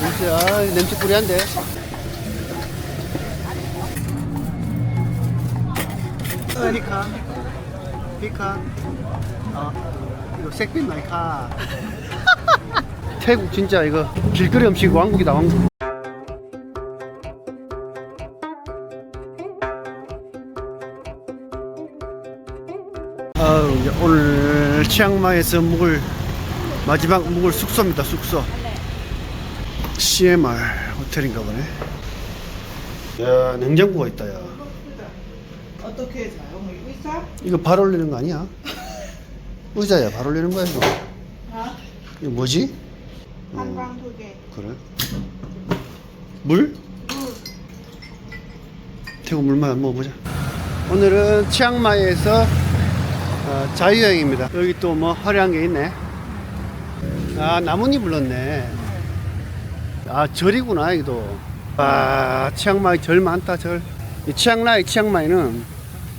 냄새, 아, 냄새 뿌리한데. 어, 피카. 피카. 어, 이거 색빛 마이카. 태국 진짜 이거 길거리 음식 왕국이다, 왕국. 이제 오늘 치앙마이에서 묵을 마지막 묵을 숙소입니다. 숙소. CMR 호텔인가 보네. 야, 냉장고가 있다, 야. 어떻게 자요? 뭐 의사? 이거 발 올리는 거 아니야? 의자야, 발 올리는 거야, 이거. 아? 이거 뭐지? 한방 두 개. 그래? 물? 태국 물만 한번 먹어보자. 오늘은 치앙마이에서 어, 자유여행입니다. 여기 또 뭐 화려한 게 있네. 아, 나뭇잎 불렀네. 아, 절이구나, 여기도. 아, 치앙마이 절 많다, 절. 이 치앙라이, 치앙마이는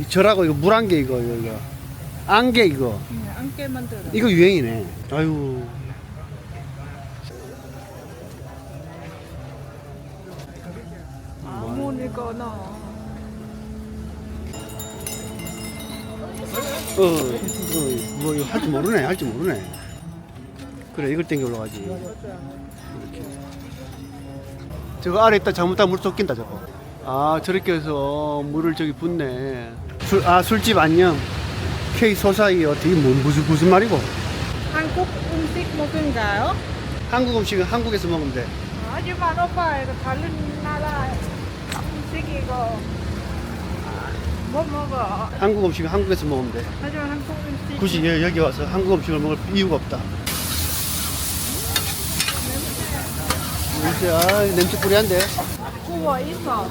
이 절하고 이거 물안개 이거, 이거, 이거. 안개 이거. 안깨 만들어. 이거 유행이네. 아유. 아모니까 나. 어, 어, 뭐 이거 할줄 모르네, 할줄 모르네. 그래, 이걸 땡겨 올라가지. 이렇게. 저거 아래 있다 잘못하면 물 쏟긴다 저거. 아 저렇게 해서 물을 저기 붓네. 술, 아 술집 안녕. K 소사이어 되게 뭐, 무슨 무슨 말이고? 한국 음식 먹은가요? 한국 음식은 한국에서 먹으면 돼. 하지만 오빠 이거 다른 나라 음식 이거 못 먹어. 한국 음식은 한국에서 먹으면 돼. 하지만 한국 음식 굳이 여- 여기 와서 한국 음식을 먹을 이유가 없다. 냄새, 아, 냄새 뿌리한데. 구워 있어.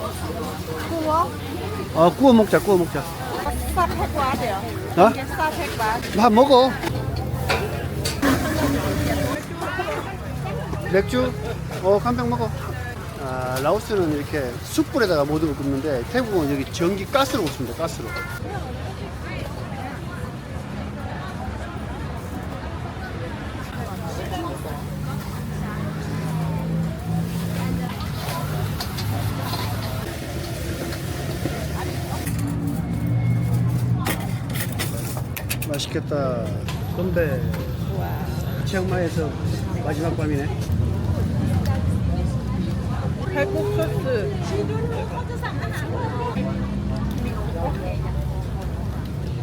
구워? 아, 구워 먹자, 구워 먹자. 싸팩 와돼요. 어? 이게 싸팩 와. 다 먹어. 맥주? 어, 한병 먹어. 아, 라오스는 이렇게 숯불에다가 모든 걸 굽는데 태국은 여기 전기 가스로 굽습니다, 가스로. 맛있겠다. 건배. 치앙마이에서 마지막 밤이네. 태국 소스.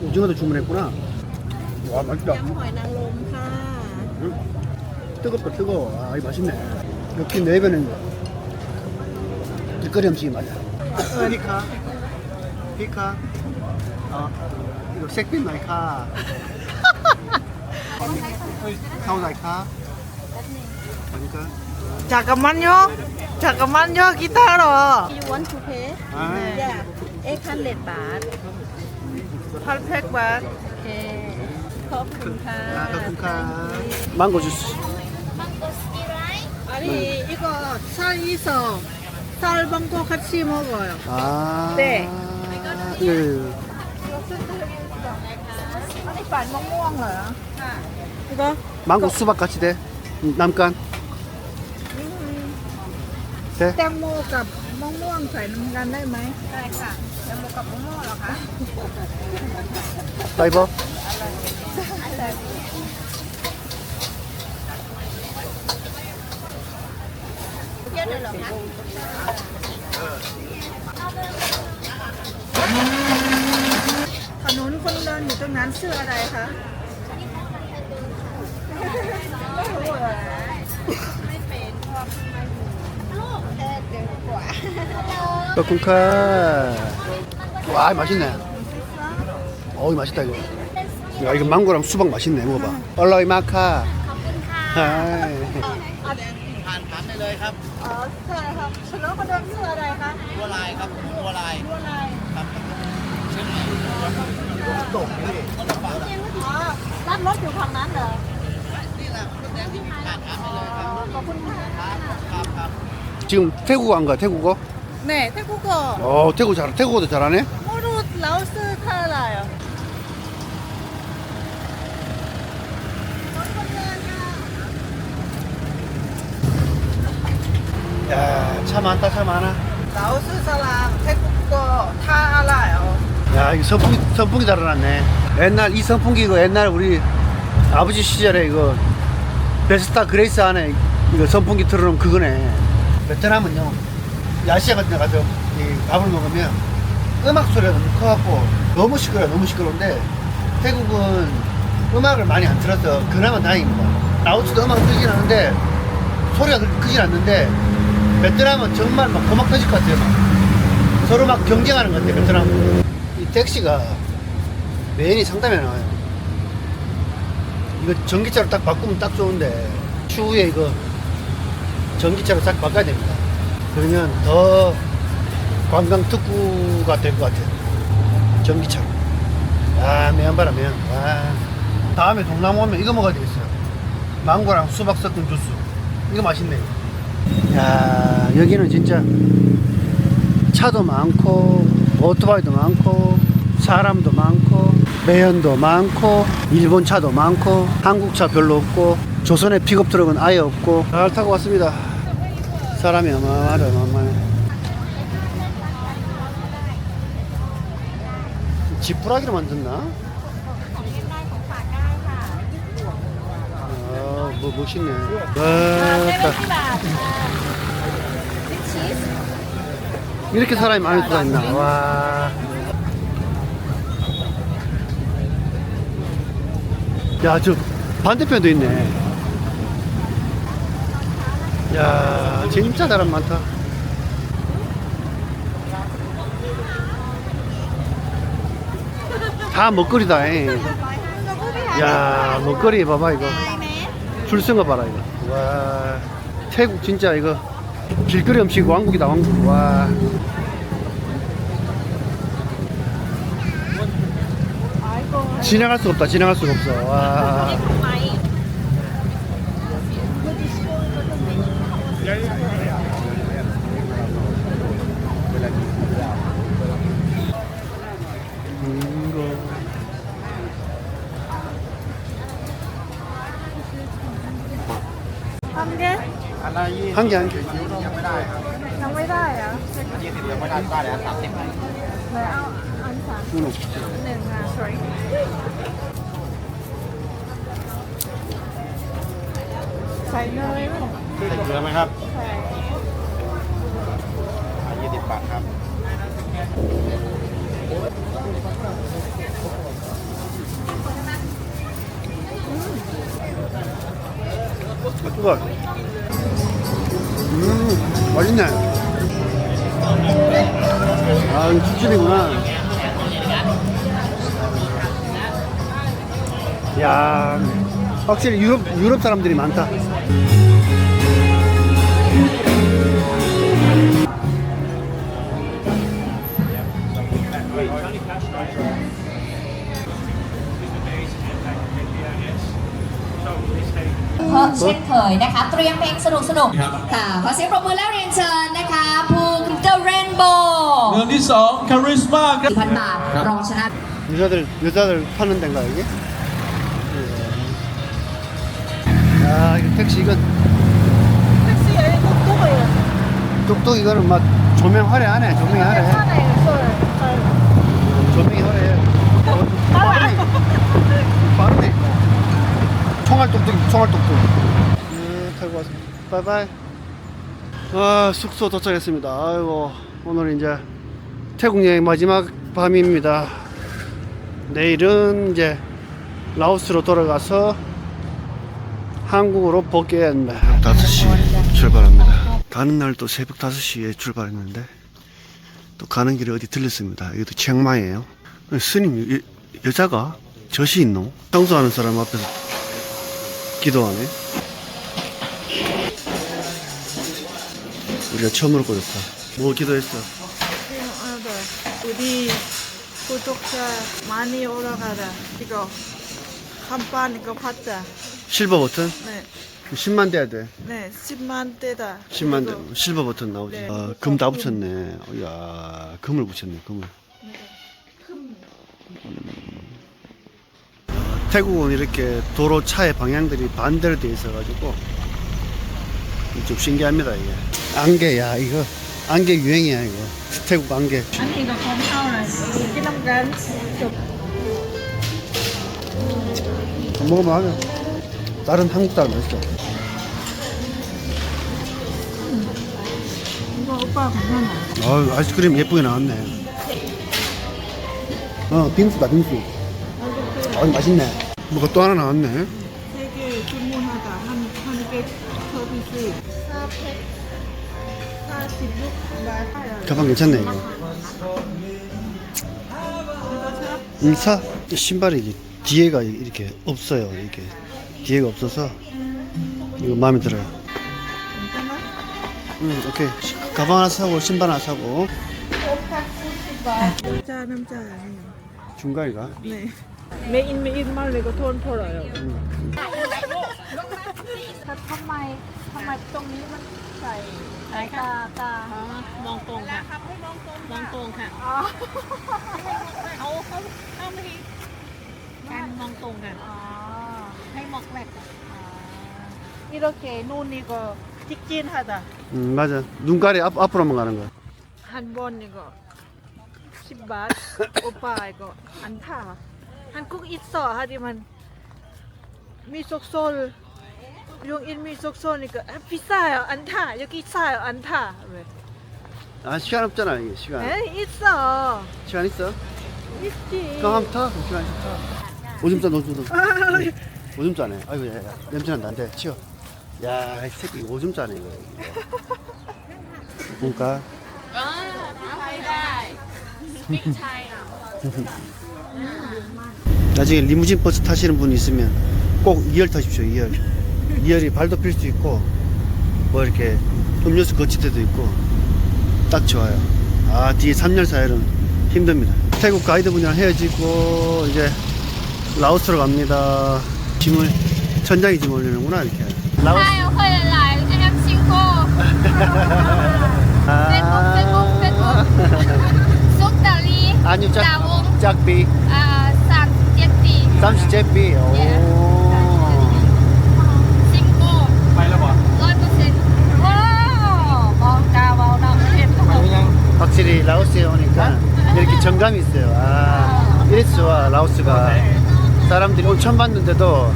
오징어도 주문했구나. 와 맛있다. 응? 뜨겁다 뜨거워. 아이 맛있네. 역시 네이버는 길거리 음식이 맞아. 피카. 피카. 어. 이거 색빛 마이카. 사우나이카. 그러니까. 잠깐만요. 잠깐만요. 기다려. You want to pay? 아, Yeah, 800 baht. 800 바트. Okay. ขอบคุณค่ะ 아, 그러니까. 망고 주스. 아니 이거 살 있어. 쌀 방고 같이 먹어요. 아. 네. 이거, 이거. อันนี้ปั่นมะม่วงเหรอค่ะอีกก็ 망고 수박 같이 돼. 음, 남간. 돼? แตงโมกับมะม่วงใส่น้ำกันได้ไหมได้ค่ะแตงโมกับมะม่วงเหรอคะ 라이버. 음. ถ ตรงนั้นชื่ออะไรคะไม่รู้เหรอ 뼈쿵카. 와, 맛있네. 어우, 맛있다, 이거. 야, 이거 망고랑 수박 맛있네. 먹어봐. 얼라이 마카. 하이. อ๋อใช่ครับถนนคนเดินชื่ออะไรคะ บัวลายครับบัวลาย บัวลาย ย 또. อ๋อร้านรถอยู่ฝั่งนั้นเหรอ นี่แหละรถแดงที่มีผ่านถามได้เลยครับ ขอบคุณค่ะ ครับครับ 지금 태국 간 거야, 태국어? 네 태국어 어, 태국 잘, 태국어도 잘하네? 모루 라오스 탈라요 차 많다 차 많아 เราซื้อสลามเทคุ 야, 이 선풍기, 선풍기 달아났네. 옛날, 이 선풍기 이거 옛날 우리 아버지 시절에 이거 베스타 그레이스 안에 이거 선풍기 틀어놓은 그거네. 베트남은요, 야시아 같은 데 가서 이 밥을 먹으면 음악 소리가 너무 커갖고 너무 시끄러워, 너무 시끄러운데 태국은 음악을 많이 안 틀어서 그나마 다행입니다. 라오스도 음악 뜨긴 하는데 소리가 그렇게 크진 않는데 베트남은 정말 막 고막 터질 것 같아요. 막. 서로 막 경쟁하는 것 같아요, 베트남은. 택시가 메인이 상담에 나와요. 이거 전기차로 딱 바꾸면 딱 좋은데 추후에 이거 전기차로 딱 바꿔야 됩니다. 그러면 더 관광 특구가 될 것 같아요. 전기차로 아 매한바람 매한 와 다음에 동남아 오면 이거 먹어야 되겠어요. 망고랑 수박 섞은 주스. 이거 맛있네요. 야 여기는 진짜 차도 많고 오토바이도 많고 사람도 많고 매연도 많고 일본 차도 많고 한국 차 별로 없고 조선의 픽업 트럭은 아예 없고 잘 타고 왔습니다 사람이 어마어마하다 어마어마해 지푸라기로 만든나? 아, 뭐 멋있네. 와, 이렇게 사람이 많을 수가 있나? 와. 야, 저 반대편도 있네. 야, 진짜 사람 많다. 다 먹거리다. 잉. 야, 먹거리 봐봐 이거. 줄 쓴 거 봐라 이거. 와, 태국 진짜 이거 길거리 음식 왕국이다 왕국. 와. 지나갈 수가 없다. 지나갈 수가 없어. 와. 음, 이거. 한 개? 한 개, ได้ครับยังไม่ได้เหรอยี่สิบยังไม่ได้ได้แล้วสามสิบไหนเอาอันสามหนึ่งอะสวยใส่เนยใส่เกลือไหมครับใส่ยี่สิบบาทครับอร่อน 맛있네. 아, 이거 추출이구나. 야, 확실히 유럽, 유럽 사람들이 많다. เช่นเคยนะคะ เตรียมเพลงสนุกสนุกๆค่ะขอเสียงปรบมือแล้วเรียนเชิญนะคะภูมิเดอะเรนโบว์ เรื่องที่สองคาริสมาครับ พันบาทรองชนะ 여자들 여자들 파는 데인가 여기? 야 이거 택시 이거 แท็กซี่ไอ้ตุ๊กตุ๊กเลย 똑똑 이거는 막 조명 화려하네 조명이 ข้าง 화려해 ในสวยใช่ 조명이 화려해 어, 빠르네 빠르네 총알 똑똑 총알 똑똑 네, 타고 와서 바이바이. 아 숙소 도착했습니다. 아이고 오늘 이제 태국 여행 마지막 밤입니다. 내일은 이제 라오스로 돌아가서 한국으로 복귀해야 합니다 5시 출발합니다. 가는 날도 새벽 5시에 출발했는데 또 가는 길에 어디 들렸습니다. 여기도 치앙마이에요. 스님 여, 여자가 젖이 있노? 청소하는 사람 앞에서 기도하네 우리가 처음으로 꽂았다. 뭐 기도했어? 우리 구독자 많이 올라가라. 이거 간판 이거 봤자. 실버 버튼? 네, 10만 돼야 돼. 네 10만 대다. 10만 대. 그리고 실버 버튼 나오지. 네. 아, 금 다 붙였네. 이야 금을 붙였네 금을. 음. 태국은 이렇게 도로 차의 방향들이 반대로 돼 있어 가지고 좀 신기합니다 이게. 안개야 이거. 안개 유행이야 이거. 태국 안개. 안개가 검사원은 좀 먹으면 하면 다른 한국 사람 맛있어. 이거 오빠 괜찮아 아 아이스크림 예쁘게 나왔네. 어 빙수다 빙수. 아, 그 아 맛있네. 뭐가 또 하나 나왔네. 가방 괜찮네 이거. 음, 사? 신발이 이게 뒤에가 이렇게 없어요 이게. 뒤에가 없어서 이거 마음에 들어요. 응 오케이. 가방 하나 사고 신발 하나 사고. 남자 남자 아니에요 중간이가? 네. 메인 메인 말리고 돈 벌어요. 응. ทำไมตรงนี้มันใส่อะไรตาตาม องตรงค่ะมองตรงค่ะ อ๋อ เขาเขาเขาไม่ให้การมองตรงค่ะ อ๋อ ให้มองแหลกอะ 이렇게 눈 이거 직진하다 음 맞아 눈깔이 앞, 앞으로만 가는 거야 한 번 이거 10바 오빠 이거 안 타. 한국 있어 하지만 미속솔 용인 미속솔니까 아, 비싸요. 안 타. 여기 있어요. 안 타. 왜? 아 시간 없잖아 이게 시간. 에? 있어. 시간 있어? 있지. 그럼 한번 타. 그럼 시간 있어. 타 오줌 싸 오줌 싸 오줌 싸네. 아이고 야 야 냄새 난다. 안돼 치워. 야이 새끼 오줌 싸네 이거. 그러니까. 나중에 리무진 버스 타시는 분 있으면 꼭 2열 타십시오 2열 2열이 발도 필 수 있고 뭐 이렇게 음료수 거치대도 있고 딱 좋아요. 아 뒤에 3열 4열은 힘듭니다. 태국 가이드분이랑 헤어지고 이제 라오스로 갑니다. 짐을 천장에 짐 올리는구나 이렇게. 라오스. 아니요 짝, 짝비. chiếc tì 30제비 라오스에 오니까 이렇게 정감이 있어요. 아 이래서 좋아 라오스가. 사람들이 오늘 봤는데도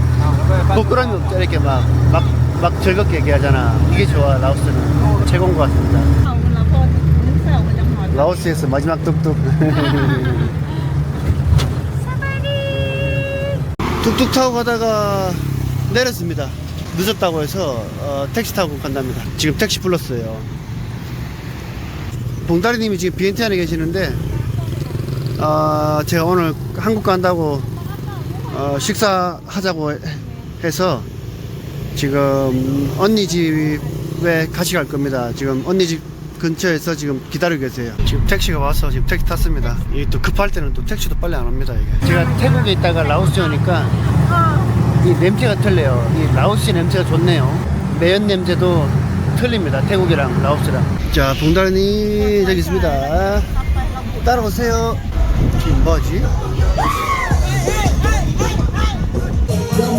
부끄러움이 없죠. 이렇게 막, 막, 막 즐겁게 얘기하잖아. 이게 좋아 라오스는. 최고인 것 같습니다. 라오스에서 마지막 뚝뚝. 뚝뚝 타고 가다가 내렸습니다. 늦었다고 해서 어, 택시 타고 간답니다. 지금 택시 불렀어요 봉다리님이 지금 비엔티 안에 계시는데 어, 제가 오늘 한국 간다고 어, 식사하자고 해- 해서 지금 언니 집에 같이 갈 겁니다. 지금 언니 집 근처에서 지금 기다리고 계세요. 지금 택시가 와서 지금 택시 탔습니다. 이게 또 급할 때는 또 택시도 빨리 안 옵니다. 이게. 제가 태국에 있다가 라오스에 오니까 이 냄새가 틀려요. 이 라오스 냄새가 좋네요. 매연 냄새도 틀립니다. 태국이랑 라오스랑. 자, 봉다리 저기 있습니다. 따라오세요. 지금 뭐지?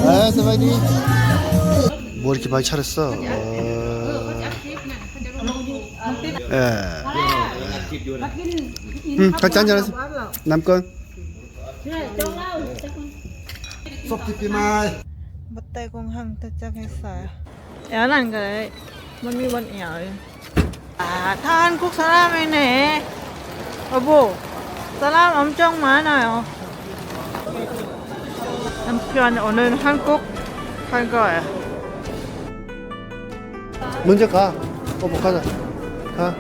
아, 서바이디. 뭐 이렇게 많이 차렸어? 어... 예. 응, 같이 한잔하세요. 남건. 맞대 공항 도착했어요. 야난 그래. มันมี วันเอี่ยว아, 다 한국 사람이네. 여보, 사람 엄청 많아요. 남편 오늘 한국 갈 거예요. 먼저 가. 어, 뭐 가자. 가.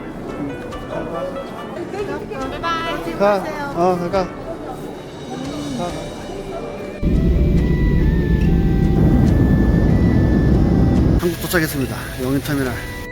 가. 어, 가. 가. 한국 도착했습니다. 용인터미널.